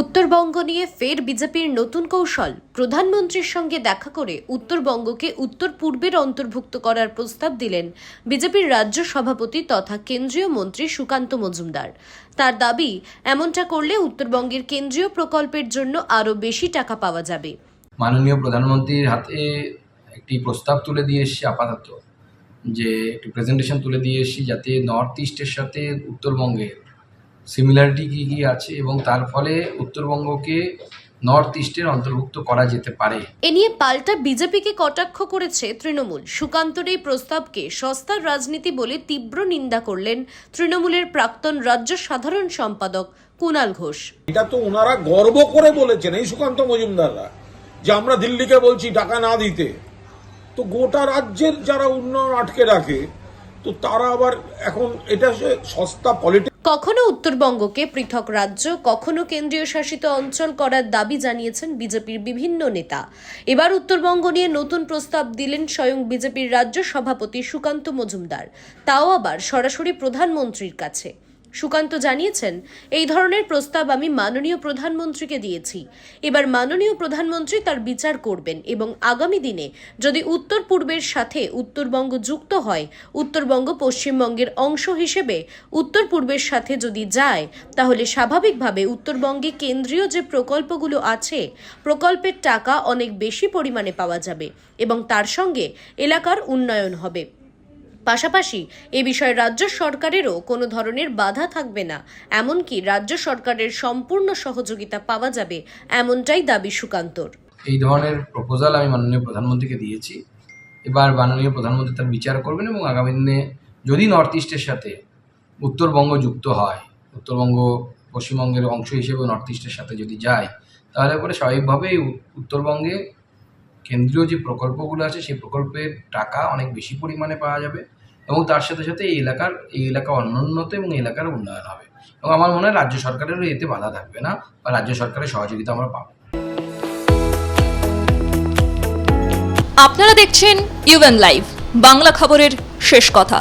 উত্তরবঙ্গ নিয়ে ফের বিজেপির নতুন কৌশল। প্রধানমন্ত্রীর সঙ্গে দেখা করে উত্তরবঙ্গকে উত্তর পূর্বের অন্তর্ভুক্ত করার প্রস্তাব দিলেন বিজেপির রাজ্য সভাপতি তথা কেন্দ্রীয় মন্ত্রী সুকান্ত মজুমদার। তার দাবি, এমনটা করলে উত্তরবঙ্গের কেন্দ্রীয় প্রকল্পের জন্য আরও বেশি টাকা পাওয়া যাবে। মাননীয় প্রধানমন্ত্রীর হাতে একটি প্রস্তাব তুলে দিয়ে এসেছি আপাতত, যে একটি প্রেজেন্টেশন তুলে দিয়ে এসেছি যাতে নর্থ ইস্টের সাথে উত্তরবঙ্গের সিমিলারিটি কী কী আছে এবং তার ফলে উত্তরবঙ্গকে নর্থ ইস্টের অন্তর্ভুক্ত করা যেতে পারে। এ নিয়ে পাল্টা বিজেপিকে কটাক্ষ করেছে তৃণমূল। সুকান্তর এই প্রস্তাবকে সস্তার রাজনীতি বলে তীব্র নিন্দা করলেন তৃণমূলের প্রাক্তন রাজ্য সাধারণ সম্পাদক কুণাল ঘোষ। এটা তো ওনারা গর্ব করে বলেছেন এই সুকান্ত মজুমদাররা যে আমরা দিল্লিকে বলছি টাকা না দিতে। তো গোটা রাজ্যের যারা উন্নয়ন আটকে রাখে তো তারা আবার এখন এটা সস্তা পলিটিক্স কখনো উত্তরবঙ্গকে পৃথক রাজ্য, কখনো কেন্দ্রীয় শাসিত অঞ্চল করার দাবি জানিয়েছেন বিজেপির বিভিন্ন নেতা। এবার উত্তরবঙ্গ নিয়ে নতুন প্রস্তাব দিলেন স্বয়ং বিজেপির রাজ্য সভাপতি সুকান্ত মজুমদার। তাও আবার সরাসরি প্রধানমন্ত্রীর কাছে। সুকান্ত জানিয়েছেন, এই ধরনের প্রস্তাব আমি মাননীয় প্রধানমন্ত্রীকে দিয়েছি। এবার মাননীয় প্রধানমন্ত্রী তার বিচার করবেন এবং আগামী দিনে যদি উত্তর পূর্বের সাথে উত্তরবঙ্গ যুক্ত হয়, উত্তরবঙ্গ পশ্চিমবঙ্গের অংশ হিসেবে উত্তর পূর্বের সাথে যদি যায়, তাহলে স্বাভাবিকভাবে উত্তরবঙ্গে কেন্দ্রীয় যে প্রকল্পগুলো আছে, প্রকল্পের টাকা অনেক বেশি পরিমাণে পাওয়া যাবে এবং তার সঙ্গে এলাকার উন্নয়ন হবে। পাশাপাশি এ বিষয়ে রাজ্য সরকারেরও কোনো ধরনের বাধা থাকবে না। এমনকি রাজ্য সরকারের সম্পূর্ণ সহযোগিতা পাওয়া যাবে এমনটাই দাবি সুকান্তর। এই ধরনের প্রপোজাল আমি মাননীয় প্রধানমন্ত্রীকে দিয়েছি। এবার মাননীয় প্রধানমন্ত্রী তার বিচার করবেন এবং আগামী দিনে যদি নর্থ ইস্টের সাথে উত্তরবঙ্গ যুক্ত হয়, উত্তরবঙ্গ পশ্চিমবঙ্গের অংশ হিসেবে নর্থ ইস্টের সাথে যদি যায়, তাহলে পরে স্বাভাবিকভাবেই উত্তরবঙ্গে কেন্দ্রীয় যে প্রকল্পগুলো আছে, সেই প্রকল্পের টাকা অনেক বেশি পরিমাণে পাওয়া যাবে এবং তার সাথে সাথে এই এলাকার, এই এলাকা অনুন্নত এবং এলাকার উন্নয়ন হবে। এবং আমার মনে হয় রাজ্য সরকারেরও এতে বাধা থাকবে না বা রাজ্য সরকারের সহযোগিতা আমরা পাবো। আপনারা দেখছেন ইউএন লাইভ বাংলা খবরের শেষ কথা।